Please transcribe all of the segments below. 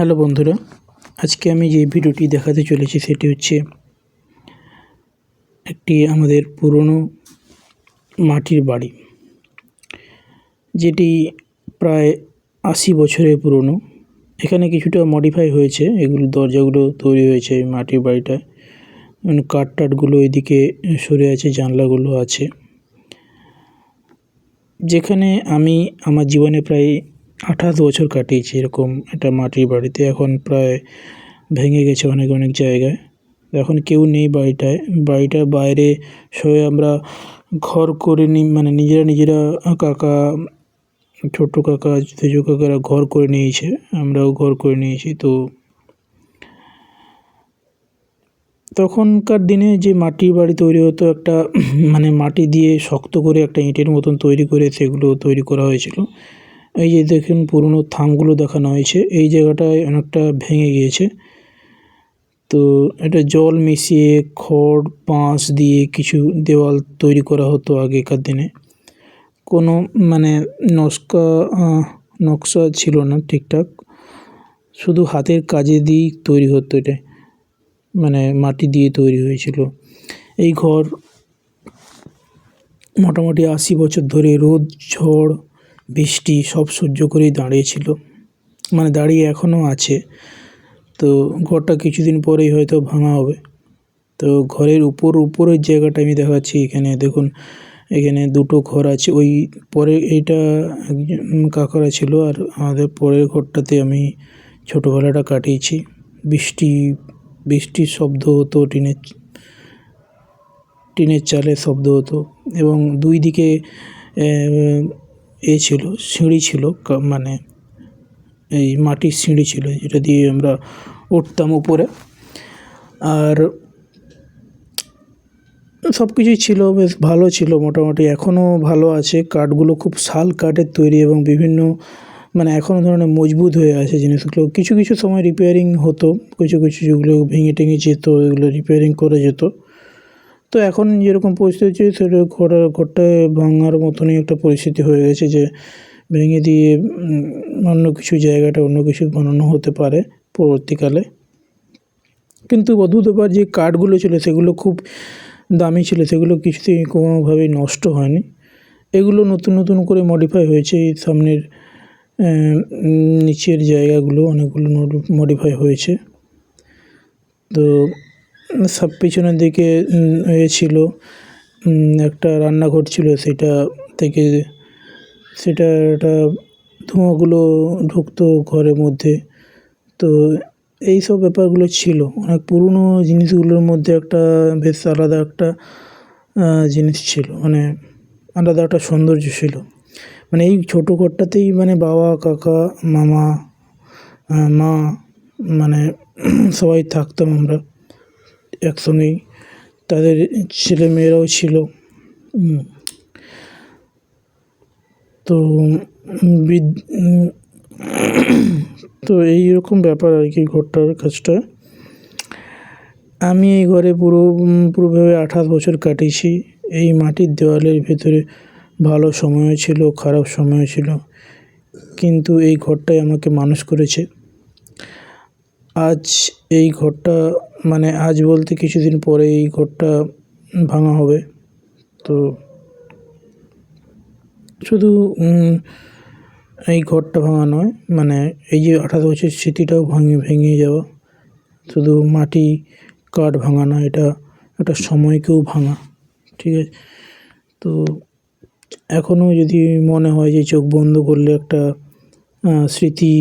Hello বন্ধুরা, আজকে আমি যে ভিডিওটি দেখাতে চলেছি সেটি হচ্ছে একটি আমাদের পুরনো মাটির বাড়ি, যেটি প্রায় আশি বছরের পুরনো। এখানে কিছুটা মডিফাই হয়েছে, এগুলো দরজাগুলো তৈরি হয়েছে মাটির বাড়িটায়। মানে কাঠ টাঠগুলো এদিকে সরে আছে, জানলাগুলো আছে। যেখানে আমি আমার জীবনে প্রায় আঠাশ বছর কাটিয়েছি এরকম একটা মাটির বাড়িতে। এখন প্রায় ভেঙে গেছে অনেক অনেক জায়গায়। এখন কেউ নেই বাড়িটায়। বাড়িটার বাইরে সবাই আমরা ঘর করে নিই মানে নিজেরা নিজেরা কাকা ছোটো কাকা সেজো কাকারা ঘর করে নিয়েছে। আমরাও ঘর করে নিয়েছি, তো তখনকার দিনে যে মাটির বাড়ি তৈরি হতো, একটা মানে মাটি দিয়ে শক্ত করে একটা ইঁটের মতন তৈরি করে সেগুলো তৈরি করা হয়েছিল। এই যে দেখুন, পুরনো থামগুলো দেখানো হয়েছে। এই জায়গাটায় অনেকটা ভেঙে গিয়েছে। তো এটা জল মিশিয়ে খড়, বাঁশ দিয়ে কিছু দেওয়াল তৈরি করা হতো আগেকার দিনে। কোনো মানে নস্কা নকশা ছিল না ঠিকঠাক। শুধু হাতের কাজে দিয়েই তৈরি হতো এটা। মানে মাটি দিয়ে তৈরি হয়েছিল। এই ঘর মোটামুটি আশি বছর ধরে রোদ, ঝড় বৃষ্টি সব সহ্য করেই দাঁড়িয়েছিল। মানে দাঁড়িয়ে এখনও আছে। তো ঘরটা কিছুদিন পরেই হয়তো ভাঙা হবে। তো ঘরের উপর উপরের জায়গাটা আমি দেখাচ্ছি এখানে। দেখুন, এখানে দুটো ঘর আছে। ওই পরে এইটা কাকারা ছিল আর আমাদের পরের ঘরটাতে আমি ছোটোবেলাটা কাটিয়েছি। বৃষ্টি, বৃষ্টির শব্দ হতো, টিনের টিনের চালের শব্দ হতো এবং দুই দিকে এ ছিল, সিঁড়ি ছিল মানে এই মাটির সিঁড়ি ছিল, যেটা দিয়ে আমরা উঠতাম উপরে। আর সব কিছুই ছিল, বেশ ভালো ছিল, মোটামুটি এখনও ভালো আছে। কাঠগুলো খুব শাল কাঠের তৈরি এবং বিভিন্ন মানে এখনও ধরনের মজবুত হয়ে আছে জিনিসগুলো। কিছু কিছু সময় রিপেয়ারিং হতো, কিছু কিছু যেগুলো ভেঙে টেঙে যেত, এগুলো রিপেয়ারিং করে যেত। তো এখন যেরকম পরিস্থিতি হচ্ছে, সেটা ঘোরা ঘরটায় ভাঙার মতনই একটা পরিস্থিতি হয়ে গেছে যে ভেঙে দিয়ে অন্য কিছু জায়গাটা, অন্য কিছু বানানো হতে পারে পরবর্তীকালে। কিন্তু অদ্ভুত ব্যাপার যে কাঠগুলো ছিল, সেগুলো খুব দামি ছিল, সেগুলো কিছুতেই কোনোভাবেই নষ্ট হয়নি। এগুলো নতুন নতুন করে মডিফাই হয়েছে, এই সামনের নিচের জায়গাগুলো অনেকগুলো মডিফাই হয়েছে। তো সব পিছনের দিকে এ ছিল একটা রান্নাঘর ছিল সেটা থেকে, সেটা একটা ধোঁয়াগুলো ঢুকতো ঘরের মধ্যে। তো এই সব ব্যাপারগুলো ছিল। অনেক পুরনো জিনিসগুলোর মধ্যে একটা বেশ আলাদা একটা জিনিস ছিল। মানে আলাদা একটা সৌন্দর্য ছিল। মানে এই ছোটো ঘরটাতেই মানে বাবা, কাকা, মামা মা মানে সবাই থাকতাম আমরা। একসঙ্গেই তাদের ছেলে। মেয়েরাও ছিল তো তো এই রকম ব্যাপার আর কি ঘরটার কাজটা। আমি এই ঘরে পুরো পুরোভাবে আঠাশ বছর কাটিয়েছি। এই মাটির দেওয়ালের ভেতরে ভালো সময়ও ছিল, খারাপ সময়ও ছিল। কিন্তু এই ঘরটাই আমাকে মানুষ করেছে। আজ এই ঘরটা মানে আজ বলতে কিছুদিন পরে এই ঘরটা ভাঙা হবে। তো শুধু এই ঘরটা ভাঙা নয় মানে এই যে আঠারো বছর স্মৃতিটাও ভাঙে, ভেঙে যাওয়া। শুধু মাটি কাঠ ভাঙা না, এটা একটা সময়কেও ভাঙা, ঠিক আছে? তো এখনও যদি মনে হয় যে চোখ বন্ধ করলে একটা স্মৃতি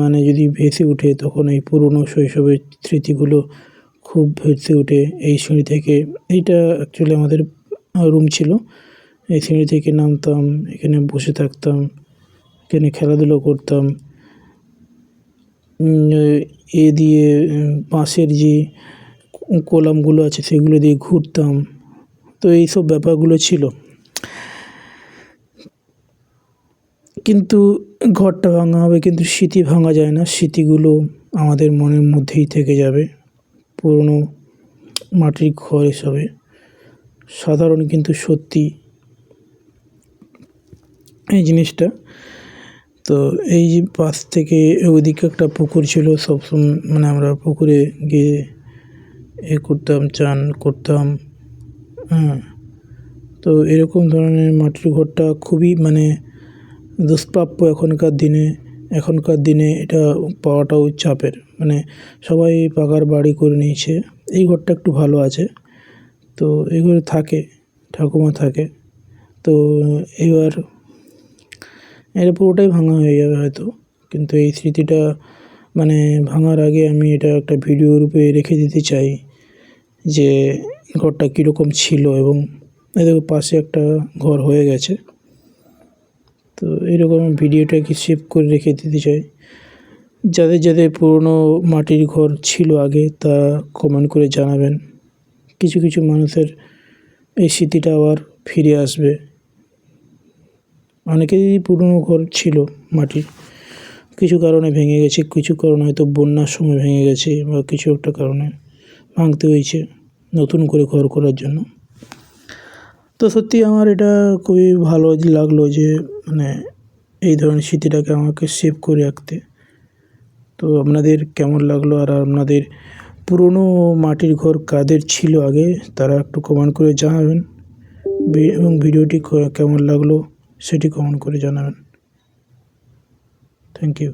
মানে যদি ভেসে ওঠে তখন এই পুরনো শৈশবের স্মৃতিগুলো খুব ভেসে ওঠে এই সিঁড়ি থেকে। এইটা অ্যাকচুয়ালি আমাদের রুম ছিল। এই সিঁড়ি থেকে নামতাম, এখানে বসে থাকতাম, এখানে খেলাধুলো করতাম। এ দিয়ে বাঁশের যে কলামগুলো আছে সেগুলো দিয়ে ঘুরতাম। তো এইসব ব্যাপারগুলো ছিল। কিন্তু ঘরটা ভাঙা হবে, কিন্তু স্মৃতি ভাঙা যায় না। স্মৃতিগুলো আমাদের মনের মধ্যেই থেকে যাবে। পুরনো মাটির ঘর হিসাবে। সাধারণ কিন্তু সত্যি এই জিনিসটা। তো এই যে পাশ থেকে ওইদিকে একটা পুকুর ছিল, সবসময় মানে আমরা পুকুরে গিয়ে এ করতাম, চান করতাম হ্যাঁ। তো এরকম ধরনের মাটির ঘরটা খুবই মানে দুষ্প্রাপ্য এখনকার দিনে। এখনকার দিনে এটা পাওয়াটাও চাপের। মানে সবাই পাকার বাড়ি করে নিয়েছে। এই ঘরটা একটু ভালো আছে। তো এই ঘরে থাকে, ঠাকুমা থাকে। তো এবার এটা পুরোটাই ভাঙা হয়ে যাবে হয়তো। কিন্তু এই স্মৃতিটা মানে ভাঙার আগে আমি এটা একটা ভিডিও রূপে রেখে দিতে চাই যে ঘরটা কীরকম ছিল এবং এদের পাশে একটা ঘর হয়ে গেছে। তো এরকম ভিডিওটাকে সেভ করে রেখে দিতে চাই। যাদের যাদের পুরনো মাটির ঘর ছিল আগে তা কমেন্ট করে জানাবেন। কিছু কিছু মানুষের এই স্মৃতিটা আবার ফিরে আসবে। অনেকেরই পুরনো ঘর ছিল মাটির। কিছু কারণে ভেঙে গেছে, কিছু কারণে হয়তো বন্যার সময় ভেঙে গেছে বা কিছু একটা কারণে ভাঙতে হয়েছে নতুন করে ঘর করার জন্য। তো সত্যি আমার এটা খুবই ভালো লাগল যে মানে এই ধরনের স্মৃতিটাকে আমাকে সেভ করে রাখতে। তো আপনাদের কেমন লাগল? আর আপনাদের পুরনো মাটির ঘর কাদের ছিল আগে? তারা একটু কমেন্ট করে জানাবেন। এবং ভিডিওটি কেমন লাগল সেটি কমেন্ট করে জানাবেন। Thank you